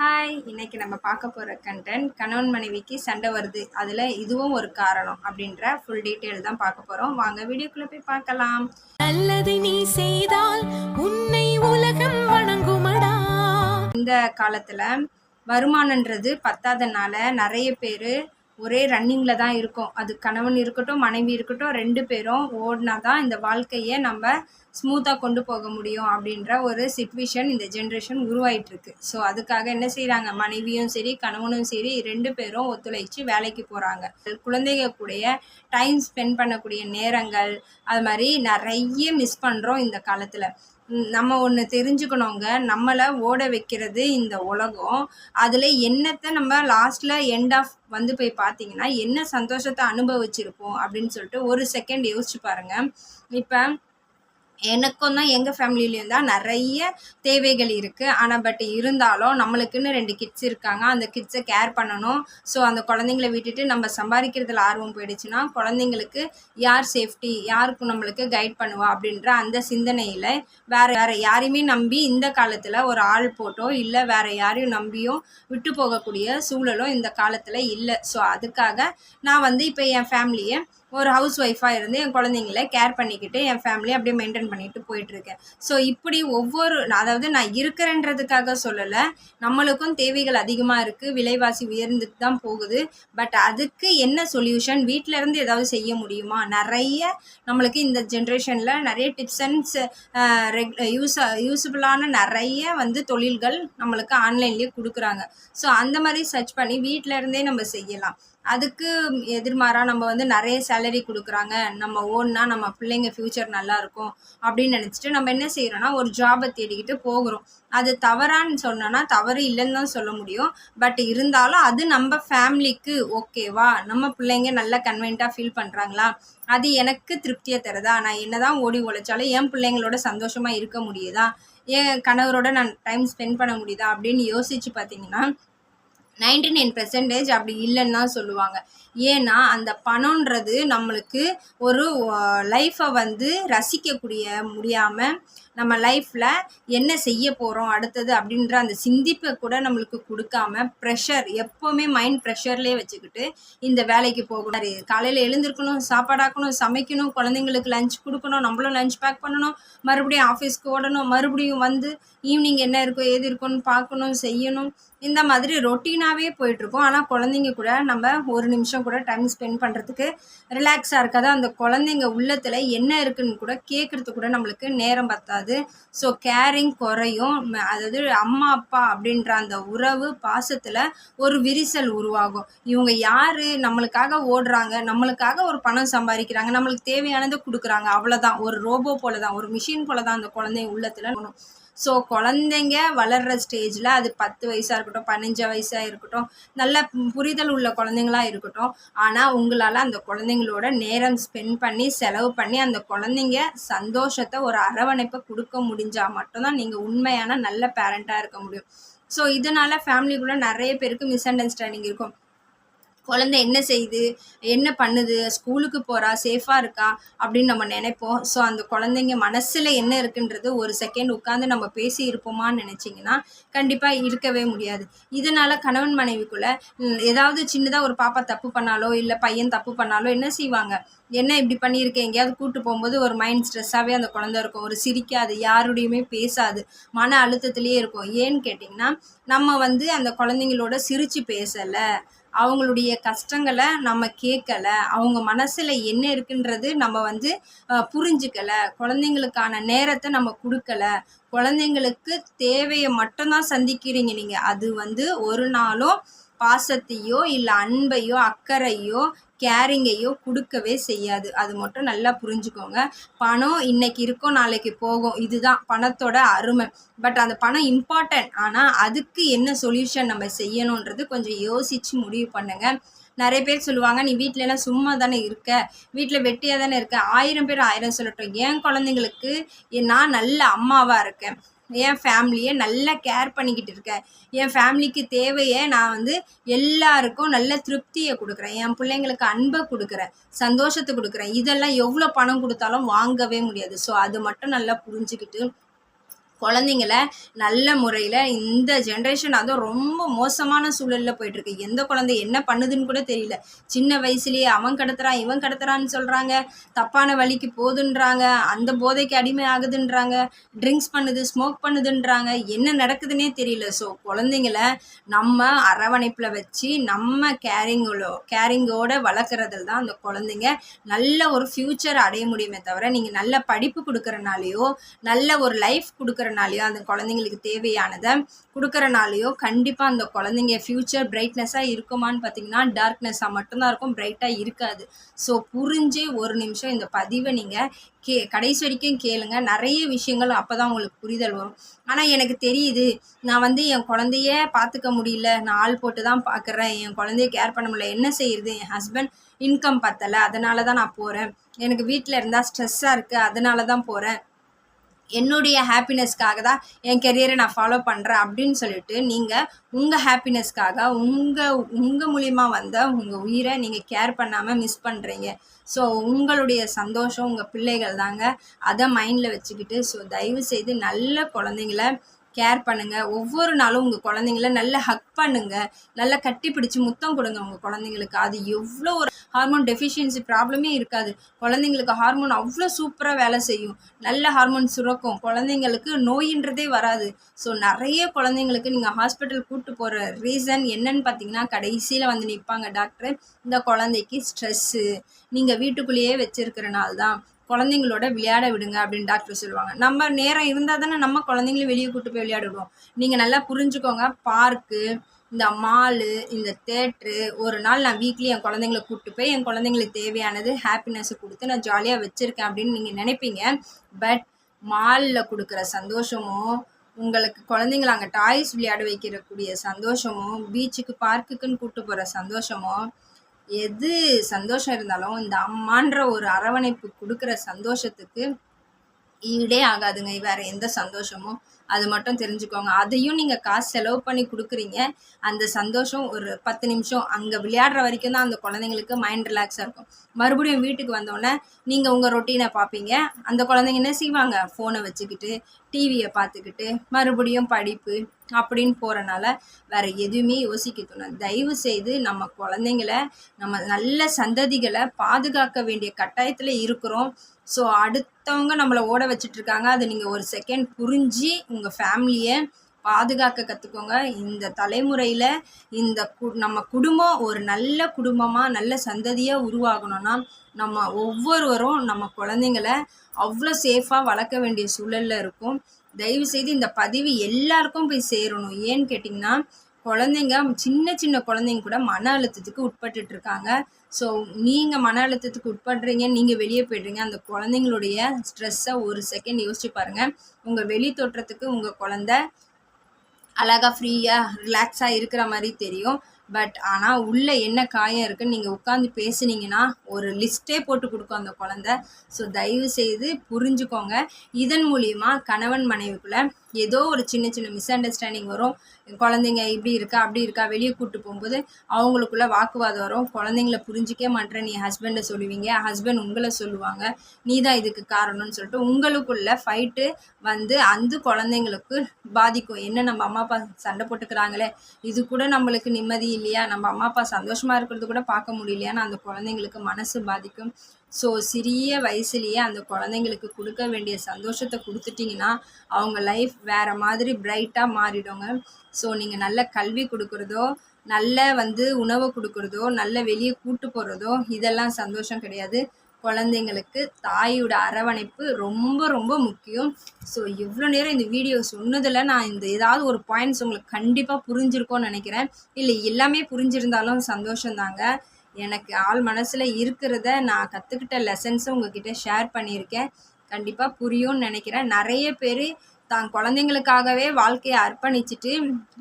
Hi இன்னைக்கு நம்ம பார்க்க போகிற கண்டென்ட் கணவன் மனைவிக்கு சண்டை வருது. அதில் இதுவும் ஒரு காரணம் அப்படின்ற ஃபுல் டீட்டெயில் தான் பார்க்க போகிறோம் வாங்க வீடியோக்குள்ளே போய் பார்க்கலாம். நல்லதை நீ செய்தால் உன்னை உலகம் வணங்குமடா. இந்த காலத்தில் வருமானன்றது பத்தாதனால நிறைய பேர் ஒரே ரன்னிங்கில் தான் இருக்கும். அது கணவன் இருக்கட்டும் மனைவி இருக்கட்டும் ரெண்டு பேரும் ஓடினா தான் இந்த வாழ்க்கையை நம்ம ஸ்மூத்தாக கொண்டு போக முடியும் அப்படின்ற ஒரு சுச்சுவேஷன் இந்த ஜென்ரேஷன் உருவாயிட்டுருக்கு. ஸோ அதுக்காக என்ன செய்கிறாங்க மனைவியும் சரி கணவனும் சரி ரெண்டு பேரும் ஒத்துழைச்சு வேலைக்கு போகிறாங்க குழந்தைங்க கூடய டைம் ஸ்பெண்ட் பண்ணக்கூடிய நேரங்கள் அது மாதிரி நிறைய மிஸ் பண்ணுறோம் இந்த காலத்தில். நம்ம ஒன்று தெரிஞ்சுக்கணுங்க. நம்மளை ஓட வைக்கிறது இந்த உலகம். அதில் என்னத்தை நம்ம லாஸ்ட்டில் எண்ட் ஆஃப் வந்து போய் பார்த்தீங்கன்னா என்ன சந்தோஷத்தை அனுபவிச்சிருப்போம் அப்படின்னு சொல்லிட்டு ஒரு செகண்ட் யோசிச்சு பாருங்க. இப்போ எனக்கும் தான் எங்கள் ஃபேமிலியிலையும் தான் நிறைய தேவைகள் இருக்குது ஆனால் பட் இருந்தாலும் நம்மளுக்குன்னு ரெண்டு கிட்ஸ் இருக்காங்க. அந்த கிட்ஸை கேர் பண்ணணும். ஸோ அந்த குழந்தைங்கள விட்டுட்டு நம்ம சம்பாதிக்கிறதுல ஆர்வம் போயிடுச்சுன்னா குழந்தைங்களுக்கு யார் சேஃப்டி யாருக்கு நம்மளுக்கு கைட் பண்ணுவா அப்படின்ற அந்த சிந்தனையில் வேற வேற யாரையுமே நம்பி இந்த காலத்தில் ஒரு ஆள் போட்டோ இல்லை வேற யாரையும் நம்பியும் விட்டு போகக்கூடிய சூழலும் இந்த காலத்தில் இல்லை. ஸோ அதுக்காக நான் வந்து இப்போ என் ஃபேமிலியை ஒரு ஹவுஸ் ஒய்ஃபாக இருந்து என் குழந்தைங்கள கேர் பண்ணிக்கிட்டு என் ஃபேமிலியை அப்படியே மெயின்டைன் பண்ணிட்டு போயிட்டுருக்கேன். ஸோ இப்படி ஒவ்வொரு அதாவது நான் இருக்கிறேன்றதுக்காக சொல்லலை நம்மளுக்கும் தேவைகள் அதிகமாக இருக்குது விலைவாசி உயர்ந்துட்டு தான் போகுது. பட் அதுக்கு என்ன சொல்யூஷன் வீட்டிலேருந்து ஏதாவது செய்ய முடியுமா? நிறைய நம்மளுக்கு இந்த ஜென்ரேஷனில் நிறைய டிப்ஸ் அண்ட்ஸ் யூஸ் யூஸ்ஃபுல்லான நிறைய வந்து தொழில்கள் நம்மளுக்கு ஆன்லைன்லேயே கொடுக்குறாங்க. ஸோ அந்த மாதிரி சர்ச் பண்ணி வீட்டில இருந்தே நம்ம செய்யலாம். அதுக்கு எதிர்மாறாக நம்ம வந்து நிறைய சேலரி கொடுக்குறாங்க. நம்ம ஓன்னா நம்ம பிள்ளைங்க ஃப்யூச்சர் நல்லாயிருக்கும் அப்படின்னு நினச்சிட்டு நம்ம என்ன செய்கிறோன்னா ஒரு ஜாபை தேடிக்கிட்டு போகிறோம். அது தவறான்னு சொன்னோன்னா தவறு இல்லைன்னு தான் சொல்ல முடியும். பட் இருந்தாலும் அது நம்ம ஃபேமிலிக்கு ஓகேவா நம்ம பிள்ளைங்க நல்லா கன்வென்ட்டாக ஃபீல் பண்ணுறாங்களா அது எனக்கு திருப்தியை தருதா? நான் என்ன தான் ஓடி உழைச்சாலும் என் பிள்ளைங்களோட சந்தோஷமாக இருக்க முடியுதா? என் கணவரோட நான் டைம் ஸ்பெண்ட் பண்ண முடியுதா? அப்படின்னு யோசிச்சு பார்த்தீங்கன்னா நைன்டி நைன் பெர்சன்டேஜ் அப்படி இல்லைன்னு தான் சொல்லுவாங்க. ஏன்னா அந்த பணம்ன்றது நம்மளுக்கு ஒரு லைஃப்பை வந்து ரசிக்கக்கூடிய முடியாமல் நம்ம லைஃப்பில் என்ன செய்ய போகிறோம் அடுத்தது அப்படின்ற அந்த சிந்திப்பை கூட நம்மளுக்கு கொடுக்காம ப்ரெஷர் எப்போவுமே மைண்ட் ப்ரெஷர்லேயே வச்சுக்கிட்டு இந்த வேலைக்கு போகக்கூடாது காலையில் எழுந்திருக்கணும் சாப்பாடாக்கணும் சமைக்கணும் குழந்தைங்களுக்கு லஞ்ச் கொடுக்கணும் நம்மளும் லஞ்ச் பேக் பண்ணணும் மறுபடியும் ஆஃபீஸ்க்கு ஓடணும் மறுபடியும் வந்து ஈவினிங் என்ன இருக்கோ ஏது இருக்கோன்னு பார்க்கணும் செய்யணும். இந்த மாதிரி ரொட்டீனாகவே போயிட்டுருக்கோம் ஆனால் குழந்தைங்க கூட நம்ம ஒரு நிமிஷம் கூட டைம் ஸ்பெண்ட் பண்ணுறதுக்கு ரிலாக்ஸாக இருக்காது. அந்த குழந்தைங்க உள்ளத்தில் என்ன இருக்குன்னு கூட கேட்குறது கூட நம்மளுக்கு நேரம் பத்தாது. ஸோ கேரிங் குறையும். அதாவது அம்மா அப்பா அப்படின்ற அந்த உறவு பாசத்தில் ஒரு விரிசல் உருவாகும். இவங்க யார்? நம்மளுக்காக ஓடுறாங்க. நம்மளுக்காக ஒரு பணம் சம்பாதிக்கிறாங்க. நம்மளுக்கு தேவையானதை கொடுக்குறாங்க. அவ்வளோதான் ஒரு ரோபோ போல தான் ஒரு மிஷின் போல தான் அந்த குழந்தைங்க உள்ளத்தில் ஸோ குழந்தைங்க வளர்கிற ஸ்டேஜில் அது பத்து வயசாக இருக்கட்டும் பதினஞ்சு வயசாக இருக்கட்டும் நல்ல புரிதல் உள்ள குழந்தைங்களா இருக்கட்டும். ஆனால் உங்களால் அந்த குழந்தைங்களோட நேரம் ஸ்பெண்ட் பண்ணி செலவு பண்ணி அந்த குழந்தைங்க சந்தோஷத்தை ஒரு அரவணைப்பை கொடுக்க முடிஞ்சால் மட்டும்தான் நீங்கள் உண்மையான நல்ல பேரண்ட்டாக இருக்க முடியும். ஸோ இதனால் ஃபேமிலிக்குள்ளே நிறைய பேருக்கு மிஸ் அண்டர்ஸ்டாண்டிங் இருக்கும். குழந்தை என்ன செய்யுது என்ன பண்ணுது ஸ்கூலுக்கு போகிறா சேஃபாக இருக்கா அப்படின்னு நம்ம நினைப்போம். ஸோ அந்த குழந்தைங்க மனசில் என்ன இருக்குன்றது ஒரு செகண்ட் உட்காந்து நம்ம பேசி இருப்போமான்னு நினச்சிங்கன்னா கண்டிப்பாக இருக்கவே முடியாது. இதனால் கணவன் மனைவிக்குள்ளே ஏதாவது சின்னதாக ஒரு பாப்பா தப்பு பண்ணாலோ இல்லை பையன் தப்பு பண்ணாலோ என்ன செய்வாங்க? என்ன இப்படி பண்ணியிருக்கேன்? எங்கேயாவது கூட்டு போகும்போது ஒரு மைண்ட் ஸ்ட்ரெஸ்ஸாகவே அந்த குழந்தை இருக்கும். ஒரு சிரிக்காது யாருடையுமே பேசாது மன அழுத்தத்திலேயே இருக்கும். ஏன்னு கேட்டிங்கன்னா நம்ம வந்து அந்த குழந்தைங்களோட சிரித்து பேசலை அவங்களுடைய கஷ்டங்களை நம்ம கேட்கலை அவங்க மனசில் என்ன இருக்குன்றது நம்ம வந்து புரிஞ்சுக்கலை. குழந்தைங்களுக்கான நேரத்தை நம்ம கொடுக்கல. குழந்தைங்களுக்கு தேவையை மட்டும்தான் சந்திக்கிறீங்க நீங்கள் அது வந்து ஒரு நாளும் பாசத்தையோ இல்லை அன்பையோ அக்கறையோ கேரிங்கையோ கொடுக்கவே செய்யாது. அது மட்டும் நல்லா புரிஞ்சுக்கோங்க. பணம் இன்னைக்கு இருக்கும் நாளைக்கு போகும். இதுதான் பணத்தோட அருமை. பட் அந்த பணம் இம்பார்ட்டன்ட் ஆனால் அதுக்கு என்ன சொல்யூஷன் நம்ம செய்யணுன்றது கொஞ்சம் யோசித்து முடிவு பண்ணுங்க. நிறைய பேர் சொல்லுவாங்க நீ வீட்டிலலாம் எல்லாம் சும்மா தானே இருக்க? வீட்டில் வெட்டியாக தானே இருக்க? ஆயிரம் பேர் ஆயிரம் சொல்லட்டும். என் குழந்தைங்களுக்கு நான் நல்ல அம்மாவாக இருக்கேன். என் ஃபேமிலியை நல்லா கேர் பண்ணிக்கிட்டு இருக்கேன் என் ஃபேமிலிக்கு தேவையை நான் வந்து எல்லாருக்கும் நல்ல திருப்தியை கொடுக்குறேன். என் பிள்ளைங்களுக்கு அன்பை கொடுக்குறேன். சந்தோஷத்தை கொடுக்குறேன். இதெல்லாம் எவ்வளோ பணம் கொடுத்தாலும் வாங்கவே முடியாது. ஸோ அது மட்டும் நல்லா புரிஞ்சுக்கிட்டு குழந்தைங்கள நல்ல முறையில் இந்த ஜென்ரேஷன் அதுவும் ரொம்ப மோசமான சூழலில் போயிட்டுருக்கு. எந்த குழந்தை என்ன பண்ணுதுன்னு கூட தெரியல. சின்ன வயசுலேயே அவன் கடத்துறான் இவன் கடத்துறான்னு சொல்கிறாங்க தப்பான வழிக்கு போகுதுன்றாங்க. அந்த போதைக்கு அடிமை ஆகுதுன்றாங்க. ட்ரிங்க்ஸ் பண்ணுது ஸ்மோக் பண்ணுதுன்றாங்க. என்ன நடக்குதுன்னே தெரியல. ஸோ குழந்தைங்கள நம்ம அரவணைப்பில் வச்சு நம்ம கேரிங்களோ கேரிங்கோட வளர்க்குறதுல தான் அந்த குழந்தைங்க நல்ல ஒரு ஃப்யூச்சர் அடைய முடியுமே தவிர நீங்கள் நல்ல படிப்பு கொடுக்குறனாலையோ நல்ல ஒரு லைஃப் கொடுக்குற கொடுக்குறனாலையோ அந்த குழந்தைங்களுக்கு தேவையானதை கொடுக்குறனாலையோ கண்டிப்பாக அந்த குழந்தைங்க ஃப்யூச்சர் பிரைட்னஸாக இருக்குமான்னு பார்த்தீங்கன்னா டார்க்னஸாக மட்டும்தான் இருக்கும் பிரைட்டாக இருக்காது. ஸோ புரிஞ்சு ஒரு நிமிஷம் இந்த பதிவை நீங்கள் கே கடைசி வரைக்கும் கேளுங்க. நிறைய விஷயங்கள் அப்போ தான் உங்களுக்கு புரிதல் வரும். ஆனால் எனக்கு தெரியுது நான் வந்து என் குழந்தைய பார்த்துக்க முடியல நான் ஆள் போட்டு தான் பார்க்குறேன் என் குழந்தைய கேர் பண்ண முடியல என்ன செய்யுது என் ஹஸ்பண்ட் இன்கம் பத்தலை அதனால தான் நான் போகிறேன் எனக்கு வீட்டில் இருந்தால் ஸ்ட்ரெஸ்ஸாக இருக்குது அதனால தான் போகிறேன் என்னுடைய ஹாப்பினஸ்க்காக தான் என் கெரியரை நான் ஃபாலோ பண்ணுறேன் அப்படின்னு சொல்லிட்டு நீங்கள் உங்கள் ஹாப்பினஸ்க்காக உங்கள் உங்கள் மூலிமா வந்த உங்கள் உயிரை நீங்கள் கேர் பண்ணாமல் மிஸ் பண்ணுறீங்க ஸோ உங்களுடைய சந்தோஷம் உங்கள் பிள்ளைகள் தாங்க. அதை மைண்டில் வச்சுக்கிட்டு ஸோ தயவு செய்து நல்ல குழந்தைங்கள கேர் பண்ணுங்கள் ஒவ்வொரு நாளும் உங்கள் குழந்தைங்கள நல்ல ஹக் பண்ணுங்க. நல்லா கட்டி பிடிச்சி முத்தம் கொடுங்க உங்கள் குழந்தைங்களுக்கு. அது எவ்வளோ ஒரு ஹார்மோன் டெஃபிஷியன்சி ப்ராப்ளமே இருக்காது. குழந்தைங்களுக்கு ஹார்மோன் அவ்வளோ சூப்பராக வேலை செய்யும். நல்ல ஹார்மோன் சுரக்கும். குழந்தைங்களுக்கு நோயின்றதே வராது. ஸோ நிறைய குழந்தைங்களுக்கு நீங்கள் ஹாஸ்பிட்டல் கூப்பிட்டு போகிற ரீசன் என்னன்னு பார்த்தீங்கன்னா கடைசியில் வந்து நிற்பாங்க டாக்டர் இந்த குழந்தைக்கு ஸ்ட்ரெஸ்ஸு நீங்கள் வீட்டுக்குள்ளேயே வச்சிருக்கிறனால தான் குழந்தைங்களோட விளையாட விடுங்க அப்படின்னு டாக்டர் சொல்லுவாங்க. நம்ம நேரம் இருந்தால் தானே நம்ம குழந்தைங்கள வெளியே கூட்டு போய் விளையாட விடுவோம் நீங்கள் நல்லா புரிஞ்சுக்கோங்க. பார்க்கு இந்த மாலு இந்த தேட்ரு ஒரு நாள் நான் வீக்லி என் குழந்தைங்கள கூப்பிட்டு போய் என் குழந்தைங்களுக்கு தேவையானது ஹாப்பினஸ்ஸை கொடுத்து நான் ஜாலியாக வச்சுருக்கேன் அப்படின்னு நீங்கள் நினைப்பீங்க. பட் மாலில் கொடுக்குற சந்தோஷமும் உங்களுக்கு குழந்தைங்கள அங்கே டாய்ஸ் விளையாட வைக்கிறக்கூடிய சந்தோஷமும் பீச்சுக்கு பார்க்குக்குன்னு கூப்பிட்டு போகிற சந்தோஷமும் எது சந்தோஷம் இருந்தாலும் இந்த அம்மான்ற ஒரு அரவணைப்பு கொடுக்குற சந்தோஷத்துக்கு ஈடே ஆகாதுங்க. வேற எந்த சந்தோஷமும் அது மட்டும் தெரிஞ்சுக்கோங்க. அதையும் நீங்கள் காசு செலவு பண்ணி கொடுக்குறீங்க. அந்த சந்தோஷம் ஒரு பத்து நிமிஷம் அங்கே விளையாடுற வரைக்கும் தான் அந்த குழந்தைங்களுக்கு மைண்ட் ரிலாக்ஸாக இருக்கும். மறுபடியும் வீட்டுக்கு வந்தோடனே நீங்கள் உங்கள் ரொட்டீனை பார்ப்பீங்க அந்த குழந்தைங்க என்ன செய்வாங்க? ஃபோனை வச்சுக்கிட்டு டிவியை பார்த்துக்கிட்டு மறுபடியும் படிப்பு அப்படின்னு போகிறனால வேறு எதுவுமே யோசிக்க தோணும் தயவு செய்து நம்ம குழந்தைங்கள நம்ம நல்ல சந்ததிகளை பாதுகாக்க வேண்டிய கட்டாயத்தில் இருக்கிறோம். ஸோ அடுத்தவங்க நம்மளை ஓட வச்சுட்டு இருக்காங்க அதை நீங்கள் ஒரு செகண்ட் புரிஞ்சு உங்கள் ஃபேமிலியை பாதுகாக்க கற்றுக்கோங்க இந்த தலைமுறையில் இந்த கு நம்ம குடும்பம் ஒரு நல்ல குடும்பமாக நல்ல சந்ததியாக உருவாகணும்னா நம்ம ஒவ்வொருவரும் நம்ம குழந்தைங்கள அவ்வளோ சேஃபாக வளர்க்க வேண்டிய சூழலில் இருக்கும். தயவுசெய்து இந்த பதிவு எல்லாருக்கும் போய் சேரணும். ஏன்னு கேட்டிங்கன்னா குழந்தைங்க சின்ன சின்ன குழந்தைங்க கூட மன அழுத்தத்துக்கு உட்பட்டு இருக்காங்க ஸோ நீங்கள் மன அழுத்தத்துக்கு உட்படுறீங்க நீங்கள் வெளியே போய்ட்றீங்க அந்த குழந்தைங்களுடைய ஸ்ட்ரெஸ்ஸை ஒரு செகண்ட் யோசிச்சு பாருங்கள் உங்கள் வெளி தோற்றத்துக்கு உங்கள் குழந்த அழகாக ஃப்ரீயாக ரிலாக்ஸாக இருக்கிற மாதிரி தெரியும். பட் ஆனால் உள்ளே என்ன காயம் இருக்குன்னு நீங்கள் உட்காந்து பேசுனீங்கன்னா ஒரு லிஸ்ட்டே போட்டு கொடுக்கும் அந்த குழந்த. ஸோ தயவு செய்து புரிஞ்சுக்கோங்க. இதன் மூலிமா கணவன் மனைவிக்குள்ளே ஏதோ ஒரு சின்ன சின்ன மிஸ் அண்டர்ஸ்டாண்டிங் வரும். குழந்தைங்க இப்படி இருக்கா அப்படி இருக்கா வெளியே கூட்டு போகும்போது அவங்களுக்குள்ள வாக்குவாதம் வரும். குழந்தைங்கள புரிஞ்சிக்க மாட்டேன் நீ ஹஸ்பண்டை சொல்லுவீங்க. ஹஸ்பண்ட் உங்களை சொல்லுவாங்க. நீ தான் இதுக்கு காரணம்னு சொல்லிட்டு உங்களுக்குள்ள ஃபைட்டு வந்து அந்த குழந்தைங்களுக்கு பாதிக்கும். என்ன நம்ம அம்மா அப்பா சண்டை போட்டுக்கிறாங்களே? இது கூட நம்மளுக்கு நிம்மதி இல்லையா? நம்ம அம்மா அப்பா சந்தோஷமாக இருக்கிறது கூட பார்க்க முடியலையான்னு அந்த குழந்தைங்களுக்கு மனசு பாதிக்கும். ஸோ சிறிய வயசுலேயே அந்த குழந்தைங்களுக்கு கொடுக்க வேண்டிய சந்தோஷத்தை கொடுத்துட்டிங்கன்னா அவங்க லைஃப் வேறு மாதிரி பிரைட்டாக மாறிடுங்க. ஸோ நீங்கள் நல்ல கல்வி கொடுக்குறதோ நல்ல வந்து உணவு கொடுக்குறதோ நல்ல வெளியே கூட்டு போகிறதோ இதெல்லாம் சந்தோஷம் கிடையாது. குழந்தைங்களுக்கு தாயோட அரவணைப்பு ரொம்ப ரொம்ப முக்கியம். ஸோ இவ்வளோ நேரம் இந்த வீடியோ சொன்னதில் நான் இந்த ஏதாவது ஒரு பாயிண்ட்ஸ் உங்களுக்கு கண்டிப்பாக புரிஞ்சிருக்கோன்னு நினைக்கிறேன். இல்லை எல்லாமே புரிஞ்சிருந்தாலும் சந்தோஷம்தாங்க. எனக்கு ஆள் மனசில் இருக்கிறத நான் கற்றுக்கிட்ட லெசன்ஸும் உங்ககிட்ட ஷேர் பண்ணியிருக்கேன். கண்டிப்பாக புரியும்னு நினைக்கிறேன். நிறைய பேர் தான் குழந்தைங்களுக்காகவே வாழ்க்கையை அர்ப்பணிச்சிட்டு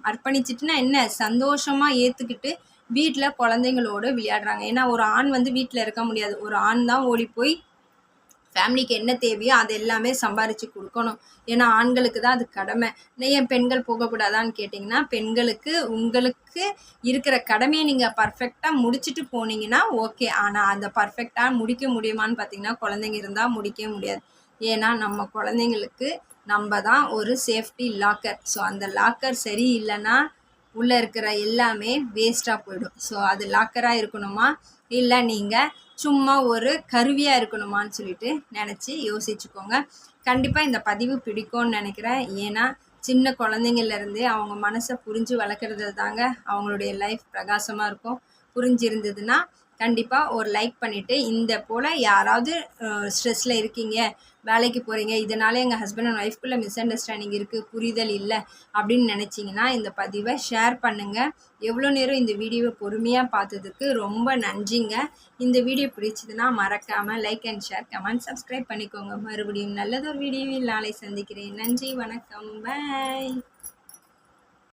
அர்ப்பணிச்சிட்டுனா என்ன? சந்தோஷமாக ஏற்றுக்கிட்டு வீட்டில் குழந்தைங்களோட விளையாடுறாங்க. ஏன்னா ஒரு ஆண் வந்து வீட்டில் இருக்க முடியாது. ஒரு ஆண் தான் ஓடி போய் ஃபேமிலிக்கு என்ன தேவையோ அது எல்லாமே சம்பாரித்து கொடுக்கணும். ஏன்னா ஆண்களுக்கு தான் அது கடமை. ஏன் பெண்கள் போகக்கூடாதான்னு கேட்டிங்கன்னா பெண்களுக்கு உங்களுக்கு இருக்கிற கடமையை நீங்கள் பர்ஃபெக்டாக முடிச்சுட்டு போனீங்கன்னா ஓகே ஆனால் அந்த பர்ஃபெக்டாக முடிக்க முடியுமான்னு பார்த்தீங்கன்னா குழந்தைங்க இருந்தால் முடிக்க முடியாது. ஏன்னா நம்ம குழந்தைங்களுக்கு நம்ம தான் ஒரு சேஃப்டி லாக்கர் ஸோ அந்த லாக்கர் சரி இல்லைன்னா உள்ளே இருக்கிற எல்லாமே வேஸ்ட்டாக போயிடும். ஸோ அது லாக்கராக இருக்கணுமா? இல்லை நீங்கள் சும்மா ஒரு கருவியாக இருக்கணுமான்னு சொல்லிட்டு நினச்சி யோசிச்சுக்கோங்க. கண்டிப்பாக இந்த பதிவு பிடிக்கும்னு நினைக்கிறேன். ஏன்னா சின்ன குழந்தைங்கள்லேருந்தே அவங்க மனசை புரிஞ்சு வளர்க்குறது தாங்க அவங்களுடைய லைஃப் பிரகாசமாக இருக்கும். புரிஞ்சிருந்ததுன்னா கண்டிப்பாக ஒரு லைக் பண்ணிவிட்டு இந்த போல் யாராவது ஸ்ட்ரெஸ்ஸில் இருக்கீங்க வேலைக்கு போகிறீங்க இதனால எங்கள் ஹஸ்பண்ட் அண்ட் ஒய்ஃப்குள்ளே மிஸ் அண்டர்ஸ்டாண்டிங் இருக்குது புரிதல் இல்லை அப்படின்னு நினச்சிங்கன்னா இந்த பதிவை ஷேர் பண்ணுங்கள் எவ்வளோ நேரம் இந்த வீடியோவை பொறுமையாக பார்த்ததுக்கு ரொம்ப நன்றிங்க. இந்த வீடியோ பிடிச்சதுன்னா மறக்காமல் like and share comment subscribe பண்ணிக்கோங்க. மறுபடியும் நல்லதொரு வீடியோவில் நாளை சந்திக்கிறேன். நன்றி வணக்கம். பாய்